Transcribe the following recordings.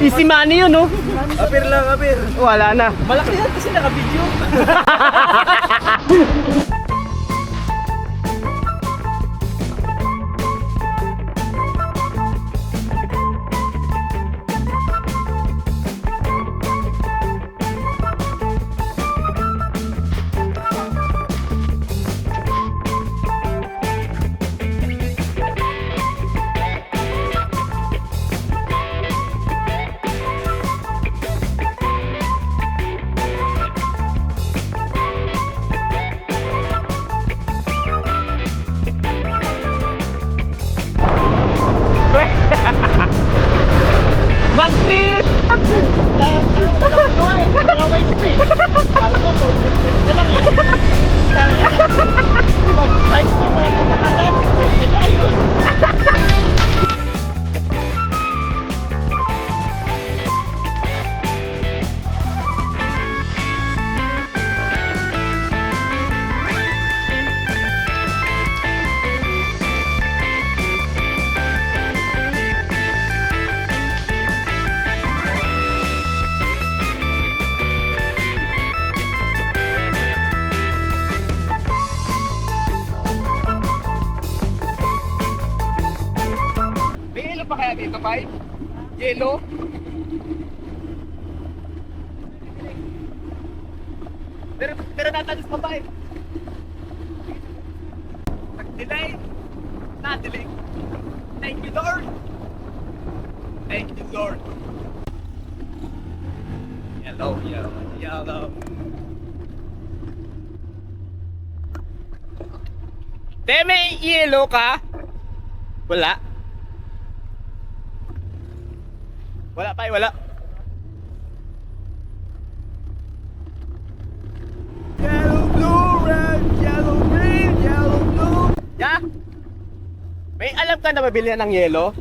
Easy money yun, no? Apir lang, apir. Wala na. Malaki yan kasi naka-video. Pero, pero natalis pa ba eh? Nag-delay. Na-delay. Thank you, Lord. Thank you, Lord. Yellow, yellow, yellow. Te, may yellow ka? Wala. Wala pa, eh, wala. Yellow, blue, red, yellow, green, yellow, blue. Ya? May alam ka na mabili ng yelo?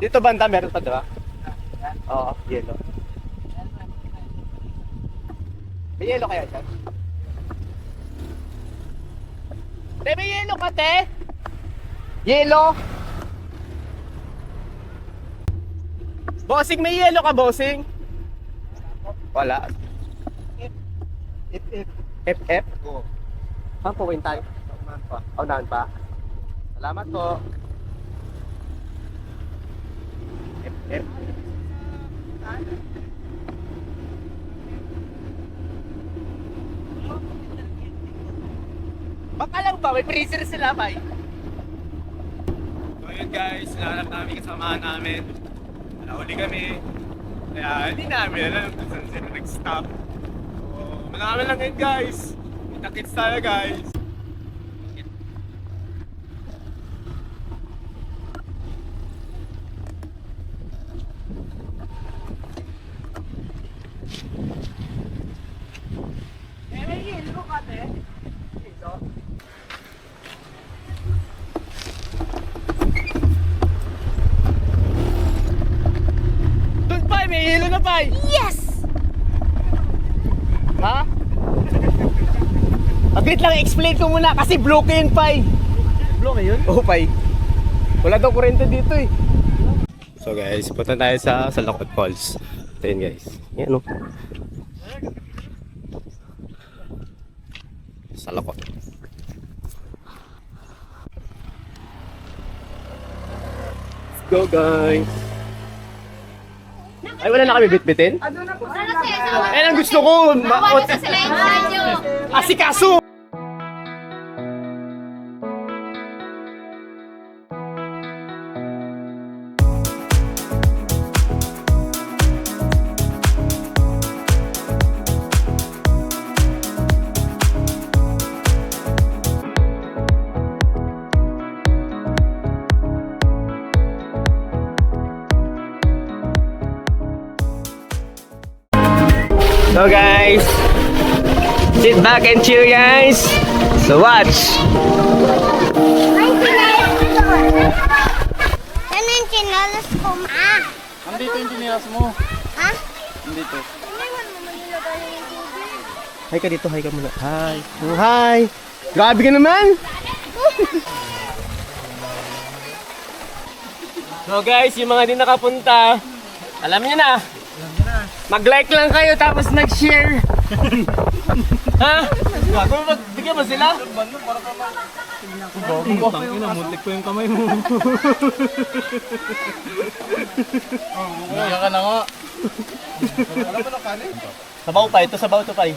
Dito banda meron pa, diba? Oo, yelo. May yelo kaya dyan? Te, may yelo ka, te? Yelo? Bossing, may yelo ka, bossing? Wala. If, if. FF? Oo. Saan po tayo? Saan pa? Unahan pa. Salamat po. FF. Baka lang ba? May freezer sila, bay. So yun guys, nahanap namin kasamahan namin. Nahuli kami. Kaya hindi namin alam kung saan sila nag-stop. So, malaman lang yun guys. Kita-kits tayo guys. Doon pa, may hilo na pa. Yes! Ha? Aglit lang, explain ko muna kasi blue ko yun, Pai. Blue ngayon? Oo, Pai. Wala daw kurente dito eh. So guys, punta tayo sa Salakot Falls. Ito yun guys. Yan o. Salakot. Let's go guys. Ay, wala na kami bitbitin? Wala na sa'yo sa Eh, ang gusto ko, maot. sila yung sa. Asikaso! So guys, sit back and chill guys. So watch. Ano yung chinalas ko, ma? Nandito yung tinilas mo. Ha? Nandito. Hi ka dito, hi ka muna. Hi. Oh, hi. Grabe ka naman. so guys, yung mga di nakapunta, Alam niyo na. Mag-like lang kayo tapos nag-share. ha? Bago mo bigyan mo sila? Muntik ko yung kamay mo. Bigyan ka na nga. Sabaw pa, ito sabaw to pa. eh.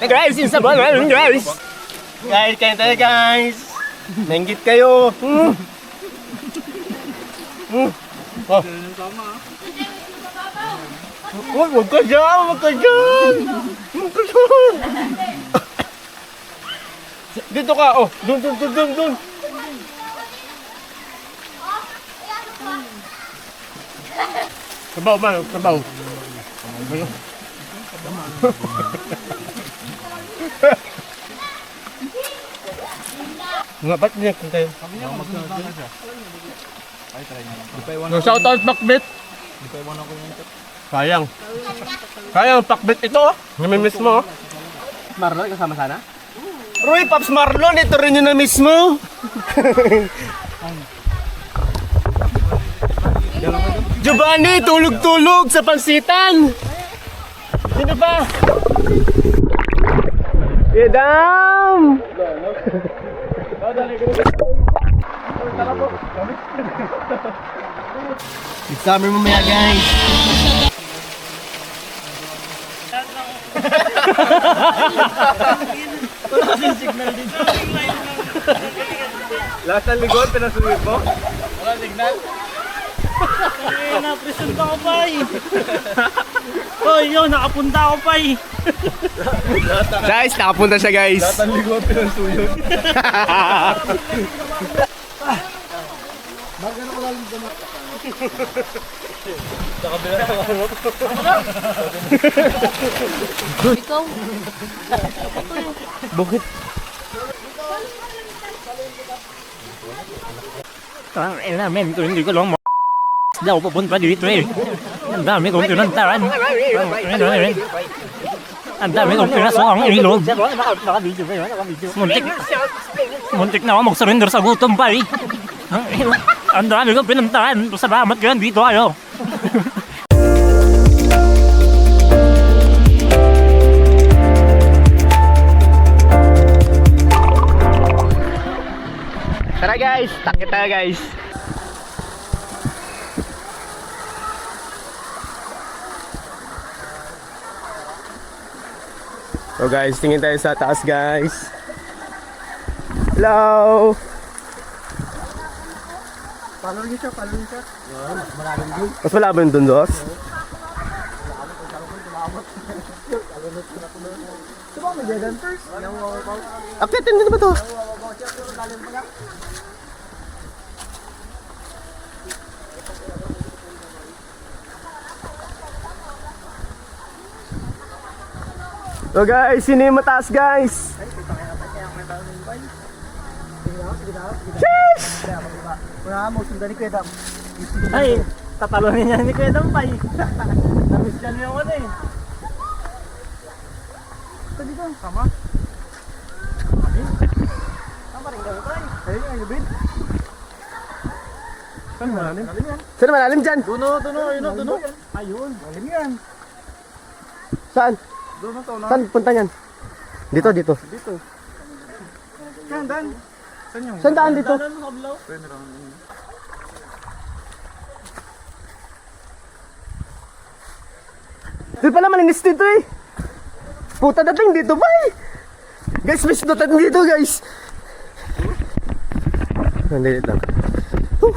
Guys, yung sabaw, guys. Guys, kayo tayo guys. Nanggit kayo. Hmm. Hmm. Oh. Uy, wag ka dyan, wag ka dyan. Wag ka dyan. Dito ka, oh. Dun, dun, dun, dun, dun. Sabaw ba? Sabaw. Nga, ba't niya kung kayo? No, shout out Pakbit! Sayang. Sayang, Pakbit ito oh. Namimiss mo oh. Marlon, kasama sana? Roy, Pops Marlon, ito rin yung na-miss mo. Giovanni, tulog-tulog sa pansitan. Sino ba? Idam! It's summer mamaya guys. Lahat ng ligon, pinasulit mo? Wala signal? Eh, na-present ako pa eh. Oh, yun, nakapunta ako pa eh. Guys, nakapunta siya guys. Lahat ng ligon, pinasuyod. Ang ina, men, ko hindi ko lang daw pupunta dito eh. Ang dami kong pinuntaran. Ang dami kong pinasokang ilog. Muntik, muntik na ako mag-surrender sa gutom pa eh. Ang ina, Ang dami kong pinuntaran. Salamat ka dito ayo. Tara guys, takit tayo guys. So guys, tingin tayo sa taas guys. Hello! Follow niyo siya, follow niyo siya. Mas malaban dun, Dos? Akitin din ba to? So guys, sino yung mataas guys? Wala mo, sundan ni Kuya Dam. Ay, tatalunin niya ni Kuya Dampay. Namiss niya niya ako na eh. Tama? Tama rin gawin tayo. Ayun yung lubid. Saan malalim? Saan malalim dyan? Duno, duno, ayun duno. Ayun. Malalim yan. Saan? Duno to, no? Saan punta yan? Dito, dito. Dito. Yan, Dan. Saan daan dito? Doon pala malinis dito eh. Puta dating dito ba eh. Guys, may sinutan dito guys. Nandito lang. Huh.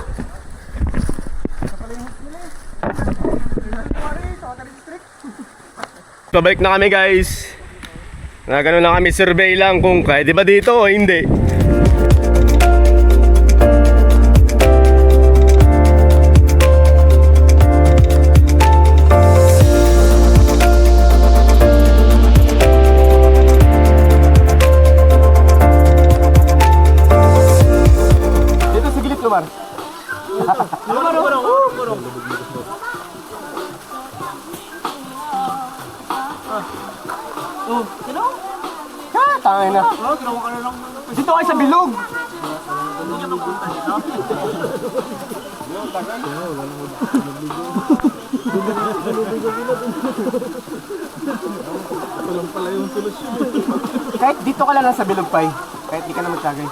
Pabalik na kami guys. Na ganun lang kami survey lang kung pwede ba dito o hindi. Ha, tangay na. Dito kayo sa bilog. Kahit dito ka lang sa bilog pay. Kahit di ka na magtagay.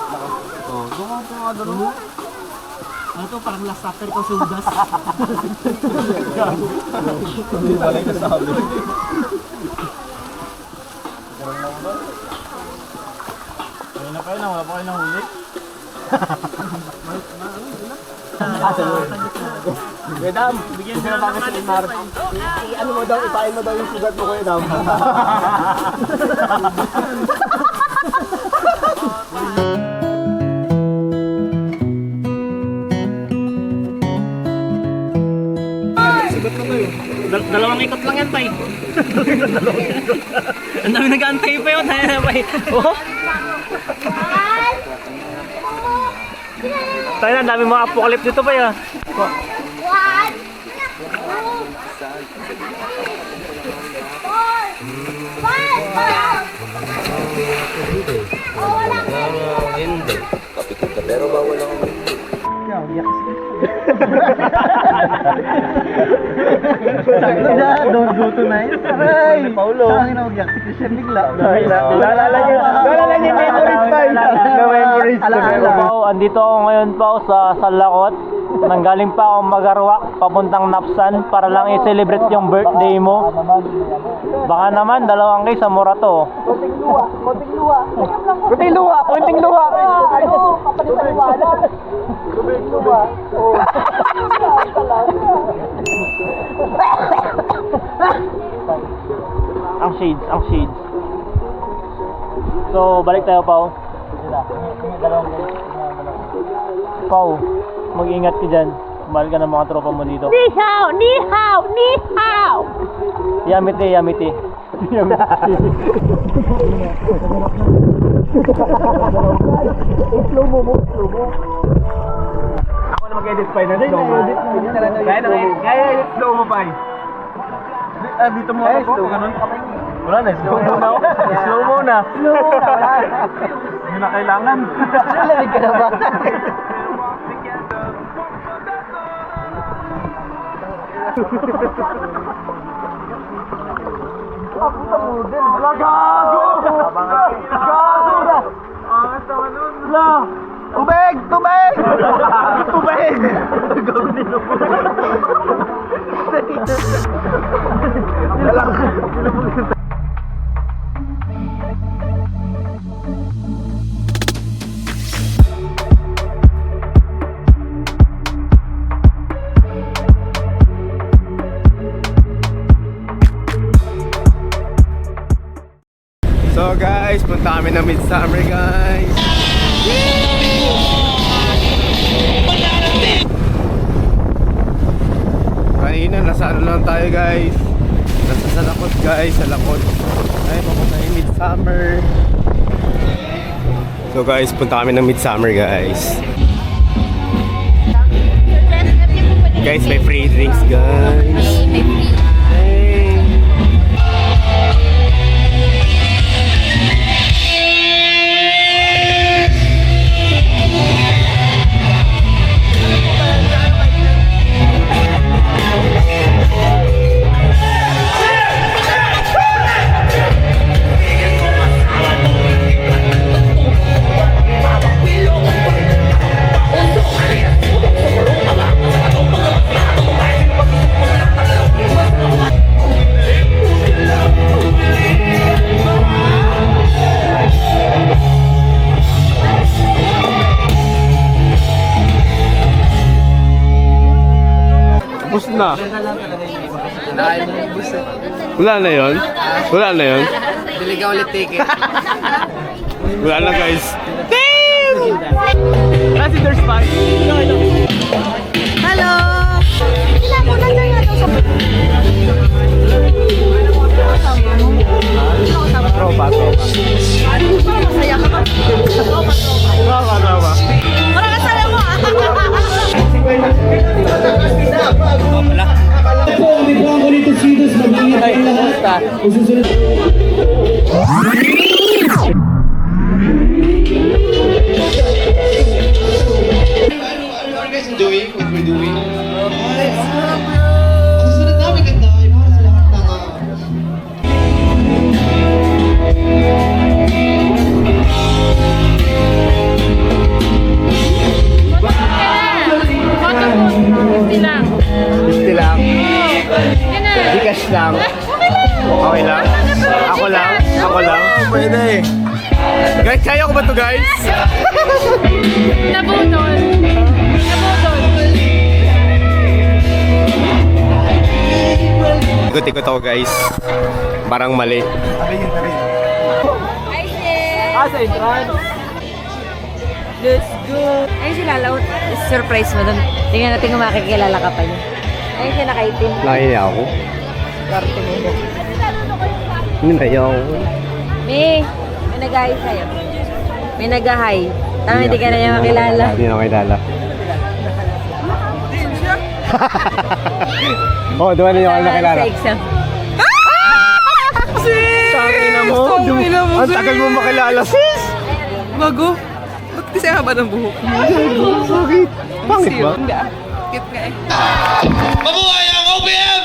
Ano to, parang last supper ko sa Udas. Kuya Dam, bigyan mo na sa Imar. I-ano mo daw, ipain mo daw yung sugat mo Kuya Dam. Dal- dalawang ikot lang yan, Tay. Ang dami nag-aantay pa yun, Tay. Tay. Oh. Tay, ang dami mga apocalypse dito pa yan. One. Four. Five. Don't go tonight. Aray! Paulo. Tangin na mag-yak si Christian bigla. Naalala niyo, naalala niyo memories pa. No memories. Andito ako ngayon pa sa Salakot. Nanggaling pa ako magarwak papuntang Napsan para lang i-celebrate yung birthday mo. Baka naman dalawang kay sa Morato. Kunting luha, kunting luha. Ang shades, ang shades. So, balik tayo, Pao. Pao, mag-ingat ka dyan. Mahal ka ng mga tropa mo dito. Ni hao! Ni hao! Ni hao! Yamite, yamite. Ako na mag-edit pa na slow mo. Kaya na, kaya edit slow mo pa. Ah, dito mo ako. Ganun. Wala na, slow mo na. Slow mo na. Slow mo na, wala. Hindi na kailangan. Lamig ka na ba? Wala gago! Gago na! Angas naman nun. Wala! Tubig! Tubig! Tubig! Midsummer. So guys, punta kami ng Midsummer guys. Guys, may free drinks guys. Hey. Wala na yon? Wala na yon? Bili ka ulit ticket. Wala na guys. Damn! Kasi there's five. Hello! Po nandiyan nga daw sa... guys Ikot-ikot ako guys. Parang mali. Hi, sis. Ah, sa. Let's go. Ayun si Lalaw. Surprise mo doon. Tingnan natin kung makikilala ka pa niya. Ayun siya nakaitim. Nakaya ako. Swerte mo. Nakaya ako. May, may nag-hi sa'yo. May nag-hi. Tama, hindi ka na niya makilala. Hindi na makilala. oh, doon na yung ako nakilala. Sa exam. Sorry na mo. Sorry na mo, Ang tagal mo makilala, sis. Bago? Ba't kasi ang haba ng buhok mo? Bakit? Pangit ba? Hindi ah. Cute nga eh. Mabuhay ang OPM!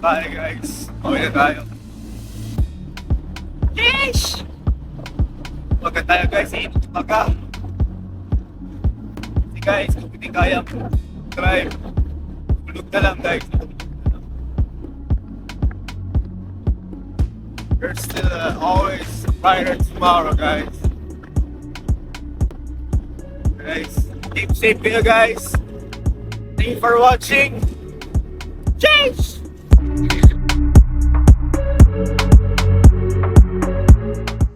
Bahay guys. Okay na tayo. Yeesh! Huwag tayo guys, init baka. Si guys, kung hindi kaya drive, tulog na lang guys. There's still uh, always brighter tomorrow guys. Guys, keep safe kayo guys. Thank you for watching. Cheers! you